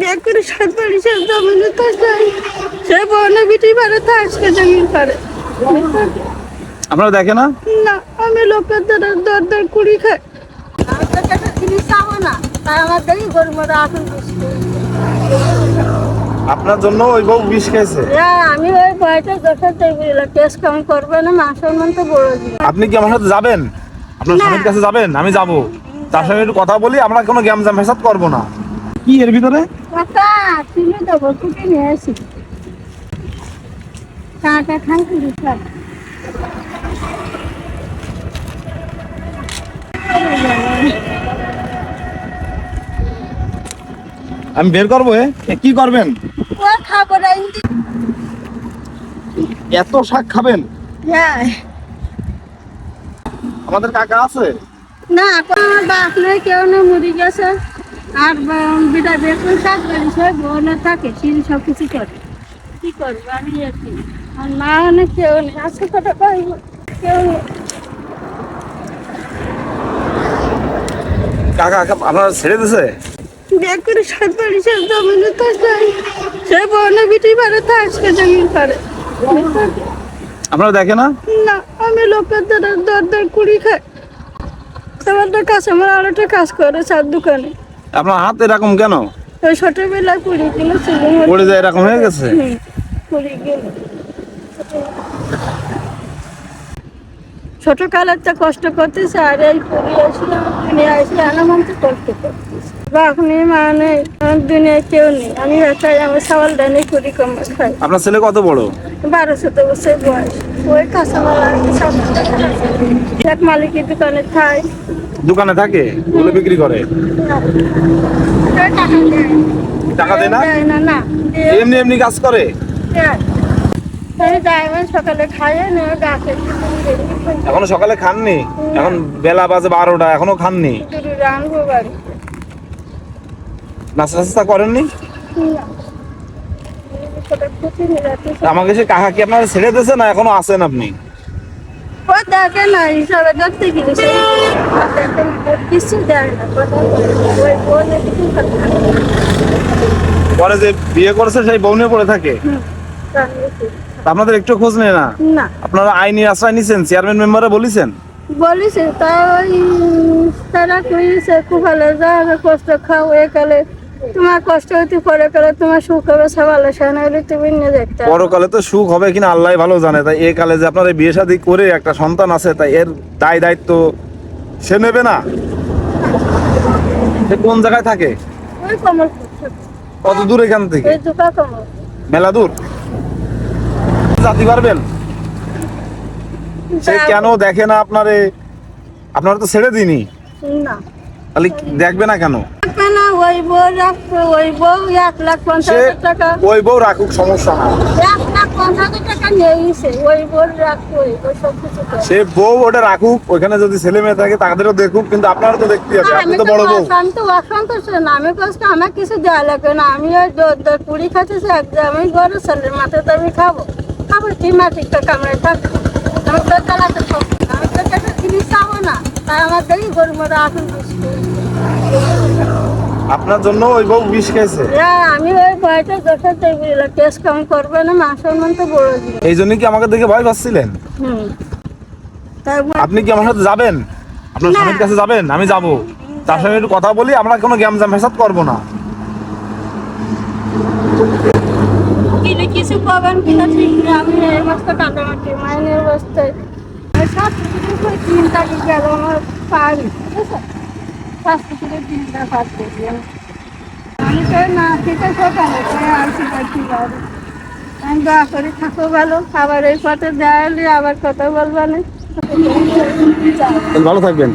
বিয়ে করে সাত বাড়ি সে জমিনে তো সে বনে বিটি পারে তো আজকে জমিন পারে। আপনারা দেখে না? না আমি লোকের দ্বারা দর দর কুড়ি খাই। আপনার জন্য ওই বউ বিষ খেয়েছে আমি ওই বয়সে দোষের দেখবি টেস্ট কেমন করবে না মাংস মান তো বড় আপনি কি আমার সাথে যাবেন? আপনার স্বামীর কাছে যাবেন? আমি যাব। তার সঙ্গে একটু কথা বলি আমরা কোনো গ্যাম জাম ফেসাদ করব না। কি এর ভিতরে? দেবো কুটে নিয়ে আসি। কুড়ি আমি বের করব কি করবেন? এত শাক খাবেন? হ্যাঁ। আমাদের কাকা আছে? না আমার বাপ নেই কেউ নেই মরে গেছে। আর বিটা বেগুন শাক বেরিয়েছে বোনে থাকে সিঁড়ি সব কিছু করে। কি করব আমি একই আর মা অনেক কেউ নেই আছে কটা পাইব কেউ কাকা আপনারা ছেড়ে দিছে? বিয়ে করে সাত বাড়ি সে জমিনে তো যাই। সে বোনে বিটি পারে তো আজকে জমিন পারে। আপনারা দেখে না? না আমি লোকের দ্বারা দর দর কুড়ি খাই। আমার তো কাছে আমার আরও একটা কাজ করে চার দোকানে। আপনার হাত এরকম কেন? ছোটবেলা ছোটবেলায় কুড়ি কিলো পড়ে যায় এরকম হয়ে গেছে? পড়ে কিলো ছোট কালের তো কষ্ট করতেছে আর এই কুড়ি আসলাম দুনিয়া আসলে আনামান তো কষ্ট করতেছে। বাপ নেই মা নেই আমার দুনিয়ায় কেউ নেই আমি চাই আমার সাওয়াল ডানে কুড়ি কম খাই। আপনার ছেলে কত বড়? বারো চোদ্দ বছর বয়স। ওই কাঁচামাল সব এক মালিকের দোকানে খাই দোকানে থাকে? ওগুলো বিক্রি করে? টাকা দেয় না? এমনি এমনি কাজ করে? দেয়। এখনও সকালে খাননি? এখন বেলা বাজে বারোটা এখনও খাননি? নাস্তা টাস্তা করেননি? আমাকে সে কাকা কি আপনারা ছেড়ে দিয়েছে না এখনও আছেন আপনি। পরে যে বিয়ে করেছে সেই বউনে পড়ে থাকে। আপনাদের একটু খোঁজ নেয় না? না। আপনারা আইনি আশ্রয় নিছেন চেয়ারম্যান মেম্বারে বলেছেন? বলিছে তা ওই তারা কইছে কুফালে যা কষ্ট খাও একালে তোমার কষ্ট হইতে পরে কালে তোমার সুখ হবে সবালে সামনে হলে তুমি নিয়ে দেখতে। পরকালে তো সুখ হবে কিনা আল্লাহ ভালো জানে তাই এ কালে যে আপনার বিয়ে শাদী করে একটা সন্তান আছে তাই এর দায় দায়িত্ব সে নেবে না? সে কোন জায়গায় থাকে? কত দূর এখান থেকে? মেলা দূর জাতি পারবেন? সে কেন দেখে না আপনারে? আপনারা তো ছেড়ে দিনি না। তাহলে দেখবে না কেন? না ওই বউ রাখবে ওই বউ এক লাখ পঞ্চাশ টাকা। ওই বউ রাখুক সমস্যা না এক লাখ পঞ্চাশ টাকা নিয়েছে ওই বউ রাখবে ওই ওই সব কিছু সে বউ ওটা রাখুক ওখানে যদি ছেলে মেয়ে থাকে তাদেরও দেখুক কিন্তু আপনারা তো দেখতে হবে আপনি তো তো বড় বউ। না আমি কষ্ট আমার কিছু দেওয়া লাগবে না। আমি ওই পুরি খাচ্ছি আমি ঘরে ছেলের মাথায় তো আমি খাব। খাব কি মাটিকটা কামড়ে থাকব আমি তো চালাতে আমি তো একটা জিনিস চাবো না। তাই আমার দেখি গরু মরা আসুন আপনার জন্য ওই বউ বিষ খেয়েছে আমি ওই বয়সে দোষের দেখবি টেস্ট কেমন করবে না মাংস মান তো বড় এই জন্য কি আমাকে দেখে ভয় পাচ্ছিলেন? হুম। তাই আপনি কি আমার সাথে যাবেন? আপনার স্বামীর কাছে যাবেন? আমি যাব। তার সঙ্গে একটু কথা বলি আমরা কোনো গ্যাম জাম ফেসাদ করব না। পাবেন কিনা ঠিক এই মাসটা কাটামাটি মাইনের অবস্থায় আমি সাত কিছু করে তারিখ গেল আমার পারি ঠিক আছে? কেজি আমি তো না খেতে সকালে তাই আনছি পারছি বাড়ি আমি দোয়া করি থাকো ভালো, আবার এই পথে যাইলে আবার কথা বলবা না। ভালো থাকবেন।